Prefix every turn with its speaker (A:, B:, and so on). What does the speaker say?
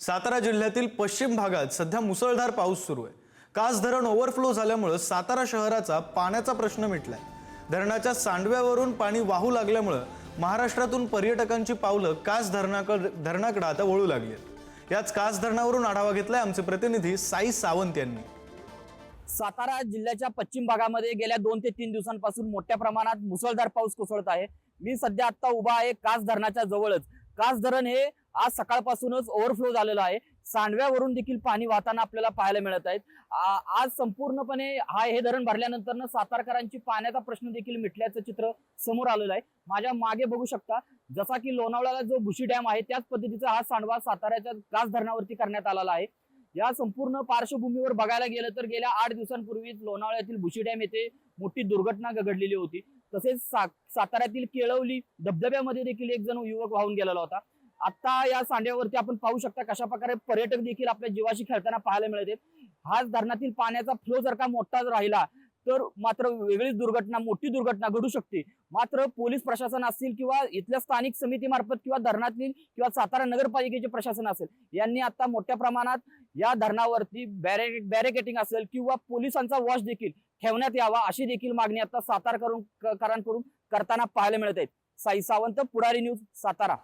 A: सातारा जिल्ह्यातील पश्चिम भागात सध्या मुसळधार पाऊस सुरू आहे. कास धरण ओव्हरफ्लो झाल्यामुळं सातारा शहराचा पाण्याचा प्रश्न मिटलाय. धरणाच्या सांडव्यावरून पाणी वाहू लागल्यामुळं महाराष्ट्रातून पर्यटकांची पावलं कास धरणाकडे धरणाकडे आता वळू लागली आहेत. याच कास धरणावरून आढावा घेतलाय आमचे प्रतिनिधी साई सावंत यांनी.
B: सातारा जिल्ह्याच्या पश्चिम भागामध्ये गेल्या दोन ते तीन दिवसांपासून मोठ्या प्रमाणात मुसळधार पाऊस कोसळत आहे. मी सध्या आता उभा आहे कास धरणाच्या जवळच. कास धरण हे आज सकाळपासूनच ओव्हरफ्लो झालेलं आहे. सांडव्यावरून देखील पाणी वाहताना आपल्याला पाहायला मिळत आहेत. आ- आज संपूर्णपणे हा हे धरण भरल्यानंतर सातारकरांची पाण्याचा प्रश्न देखील मिटल्याचं चित्र समोर आलेलं आहे. माझ्या मागे बघू शकता जसा की लोणावळ्याला जो भुशी डॅम आहे त्याच पद्धतीचा हा सांडवा साताऱ्याच्या कास धरणावरती करण्यात आलेला आहे. या संपूर्ण पार्श्वभूमीवर बघायला गेलं तर गेल्या आठ दिवसांपूर्वीच लोणावळ्यातील भुशी डॅम येथे मोठी दुर्घटना घडलेली होती. तसेच सा साताऱ्यातील केळवली धबधब्यामध्ये देखील एक जण युवक वाहून गेलेला होता. आता या सांड्यावरती आपण पाहू शकता कशा प्रकारे पर्यटक देखील आपल्या जीवाशी खेळताना पाहायला मिळते. हाच धरणातील पाण्याचा फ्लो जर का मोठा राहिला तर मात्र वेगळीच दुर्घटना मोठी दुर्घटना घडू शकते. मात्र पोलीस प्रशासन असतील किंवा इथल्या स्थानिक समितीमार्फत किंवा धरणातील किंवा सातारा नगरपालिकेचे प्रशासन असेल यांनी आता मोठ्या प्रमाणात या धरणावरती बॅरे बॅरिकेटिंग असेल किंवा पोलिसांचा वॉच देखील ठेवण्यात यावा अशी देखील मागणी आता सातारकरून करांकडून करताना पाहायला मिळत आहेत साई सावंत पुढारी न्यूज सातारा.